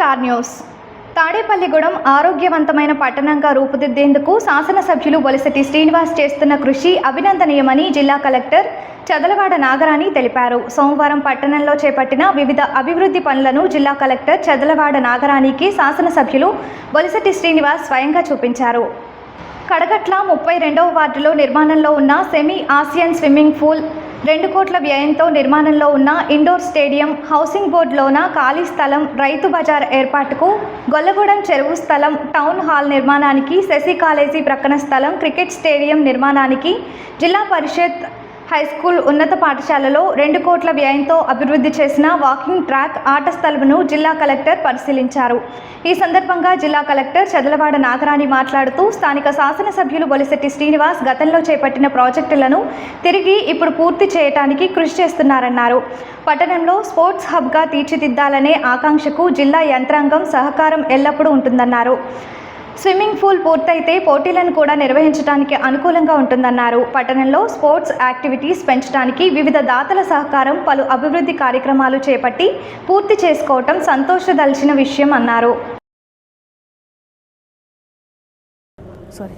Star news. Tadepalligudem ఆరోగ్యవంతమైన పట్టణంగా రూపుదిద్దేందుకు శాసనసభ్యులు బొలిశెట్టి శ్రీనివాస్ చేస్తున్న కృషి అభినందనీయమని జిల్లా కలెక్టర్ చదలవాడ నాగరాణి తెలిపారు. సోమవారం పట్టణంలో చేపట్టిన వివిధ అభివృద్ధి పనులను జిల్లా కలెక్టర్ చదలవాడ నాగరాణికి శాసనసభ్యులు వలసటి శ్రీనివాస్ స్వయంగా చూపించారు. కడగట్ల ముప్పై రెండవ వార్డులో నిర్మాణంలో ఉన్న సెమీ ఆసియన్ స్విమ్మింగ్ పూల్ రెండు కోట్ల వ్యయంతో నిర్మాణంలో ఉన్న ఇండోర్ స్టేడియం హౌసింగ్ బోర్డులోన ఖాళీ స్థలం రైతు బజార్ ఏర్పాటుకు గొల్లగూడెం చెరువు స్థలం టౌన్ హాల్ నిర్మాణానికి శశి కాలేజీ ప్రక్కన స్థలం క్రికెట్ స్టేడియం నిర్మాణానికి జిల్లా పరిషత్ హై స్కూల్ ఉన్నత పాఠశాలలో రెండు కోట్ల వ్యయంతో అభివృద్ధి చేసిన వాకింగ్ ట్రాక్ ఆట స్థలమును జిల్లా కలెక్టర్ పరిశీలించారు. ఈ సందర్భంగా జిల్లా కలెక్టర్ చదలవాడ నాగరాణి మాట్లాడుతూ స్థానిక శాసనసభ్యులు బొలిశెట్టి శ్రీనివాస్ గతంలో చేపట్టిన ప్రాజెక్టులను తిరిగి ఇప్పుడు పూర్తి చేయడానికి కృషి చేస్తున్నారన్నారు. పట్టణంలో స్పోర్ట్స్ హబ్గా తీర్చిదిద్దాలనే ఆకాంక్షకు జిల్లా యంత్రాంగం సహకారం ఎల్లప్పుడూ ఉంటుందన్నారు. స్విమ్మింగ్ పూల్ పూర్తయితే పోటీలను కూడా నిర్వహించడానికి అనుకూలంగా ఉంటుందన్నారు. పట్టణంలో స్పోర్ట్స్ యాక్టివిటీస్ పెంచడానికి వివిధ దాతల సహకారం పలు అభివృద్ధి కార్యక్రమాలు చేపట్టి పూర్తి చేసుకోవటం సంతోషదలిచిన విషయం అన్నారు. సారీ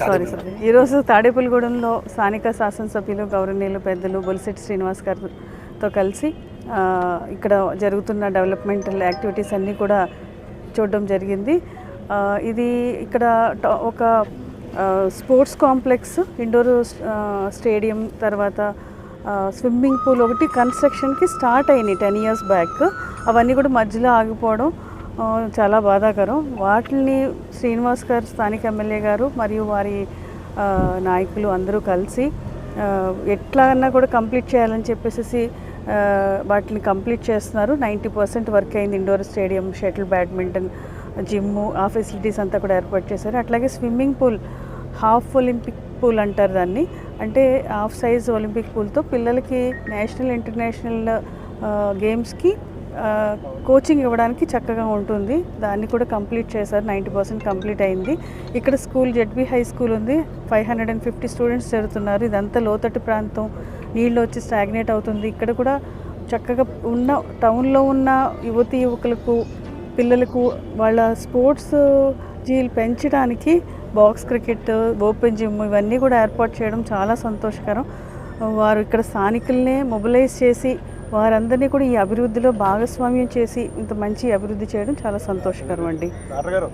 సారీ సారీ ఈరోజు తాడేపల్లిగూడెంలో స్థానిక శాసనసభ్యులు గౌరవనీయులు పెద్దలు బొలిశెట్టి శ్రీనివాస్ గారితో కలిసి uh, ఇక్కడ జరుగుతున్న డెవలప్మెంటల్ యాక్టివిటీస్ అన్నీ కూడా చూడడం జరిగింది. ఇది ఇక్కడ ఒక స్పోర్ట్స్ కాంప్లెక్స్ ఇండోర్ స్టేడియం తర్వాత స్విమ్మింగ్ పూల్ ఒకటి కన్స్ట్రక్షన్కి స్టార్ట్ అయినాయి టెన్ ఇయర్స్ బ్యాక్. అవన్నీ కూడా మధ్యలో ఆగిపోవడం చాలా బాధాకరం. వాటిని శ్రీనివాస్ గారు స్థానిక ఎమ్మెల్యే గారు మరియు వారి నాయకులు అందరూ కలిసి ఎట్లాగన్నా కూడా కంప్లీట్ చేయాలని చెప్పేసి వాటిని కంప్లీట్ చేస్తున్నారు. నైంటీ పర్సెంట్ వర్క్ అయింది indoor stadium shuttle badminton gym ఆ ఫెసిలిటీస్ అంతా కూడా ఏర్పాటు చేశారు. అట్లాగే swimming pool half Olympic pool అంటారు దాన్ని. అంటే హాఫ్ సైజ్ ఒలింపిక్ పూల్తో పిల్లలకి నేషనల్ ఇంటర్నేషనల్ గేమ్స్కి కోచింగ్ ఇవ్వడానికి చక్కగా ఉంటుంది. దాన్ని కూడా కంప్లీట్ చేశారు. నైంటీ పర్సెంట్ కంప్లీట్ అయింది. ఇక్కడ స్కూల్ జెడ్బీ హై స్కూల్ ఉంది. Five hundred and fifty students చేరుతున్నారు. ఇదంతా లోతట్టు ప్రాంతం. నీళ్ళు వచ్చి స్టాగ్నేట్ అవుతుంది. ఇక్కడ కూడా చక్కగా ఉన్న టౌన్లో ఉన్న యువతి యువకులకు పిల్లలకు వాళ్ళ స్పోర్ట్స్ జీలు పెంచడానికి బాక్స్ క్రికెట్ ఓపెన్ జిమ్ ఇవన్నీ కూడా ఏర్పాటు చేయడం చాలా సంతోషకరం. వారు ఇక్కడ స్థానికులనే మొబిలైజ్ చేసి వారందరినీ కూడా ఈ అభివృద్ధిలో భాగస్వామ్యం చేసి ఇంత మంచి అభివృద్ధి చేయడం చాలా సంతోషకరం అండి. డాక్టర్ గారు